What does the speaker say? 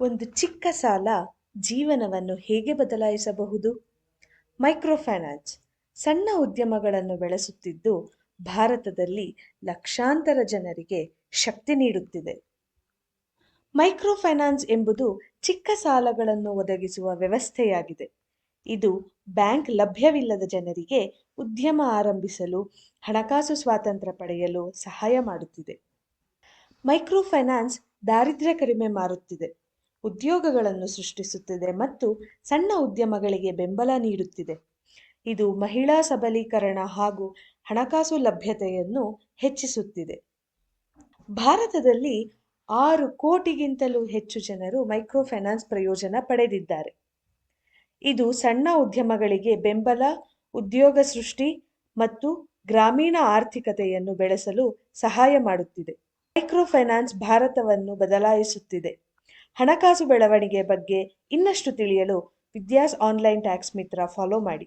ಒಂದು ಚಿಕ್ಕ ಸಾಲ ಜೀವನವನ್ನು ಹೇಗೆ ಬದಲಾಯಿಸಬಹುದು? ಮೈಕ್ರೋಫೈನಾನ್ಸ್ ಸಣ್ಣ ಉದ್ಯಮಗಳನ್ನು ಬೆಳೆಸುತ್ತಿದ್ದು ಭಾರತದಲ್ಲಿ ಲಕ್ಷಾಂತರ ಜನರಿಗೆ ಶಕ್ತಿ ನೀಡುತ್ತಿದೆ. ಮೈಕ್ರೋಫೈನಾನ್ಸ್ ಎಂಬುದು ಚಿಕ್ಕ ಸಾಲಗಳನ್ನು ಒದಗಿಸುವ ವ್ಯವಸ್ಥೆಯಾಗಿದೆ. ಇದು ಬ್ಯಾಂಕ್ ಲಭ್ಯವಿಲ್ಲದ ಜನರಿಗೆ ಉದ್ಯಮ ಆರಂಭಿಸಲು, ಹಣಕಾಸು ಸ್ವಾತಂತ್ರ್ಯ ಪಡೆಯಲು ಸಹಾಯ ಮಾಡುತ್ತಿದೆ. ಮೈಕ್ರೋಫೈನಾನ್ಸ್ ದಾರಿದ್ರ್ಯ ಕಡಿಮೆ ಮಾಡುತ್ತಿದೆ ಉದ್ಯೋಗಗಳನ್ನು ಸೃಷ್ಟಿಸುತ್ತಿದೆ ಮತ್ತು ಸಣ್ಣ ಉದ್ಯಮಗಳಿಗೆ ಬೆಂಬಲ ನೀಡುತ್ತಿದೆ. ಇದು ಮಹಿಳಾ ಸಬಲೀಕರಣ ಹಾಗೂ ಹಣಕಾಸು ಲಭ್ಯತೆಯನ್ನು ಹೆಚ್ಚಿಸುತ್ತಿದೆ. ಭಾರತದಲ್ಲಿ ಆರು ಕೋಟಿಗಿಂತಲೂ ಹೆಚ್ಚು ಜನರು ಮೈಕ್ರೋ ಫೈನಾನ್ಸ್ ಪ್ರಯೋಜನ ಪಡೆದಿದ್ದಾರೆ. ಇದು ಸಣ್ಣ ಉದ್ಯಮಗಳಿಗೆ ಬೆಂಬಲ, ಉದ್ಯೋಗ ಸೃಷ್ಟಿ ಮತ್ತು ಗ್ರಾಮೀಣ ಆರ್ಥಿಕತೆಯನ್ನು ಬೆಳೆಸಲು ಸಹಾಯ ಮಾಡುತ್ತಿದೆ. ಮೈಕ್ರೋ ಫೈನಾನ್ಸ್ ಭಾರತವನ್ನು ಬದಲಾಯಿಸುತ್ತಿದೆ. ಹಣಕಾಸು ಬೆಳವಣಿಗೆ ಬಗ್ಗೆ ಇನ್ನಷ್ಟು ತಿಳಿಯಲು Vidya's online tax Mitra follow ಮಾಡಿ.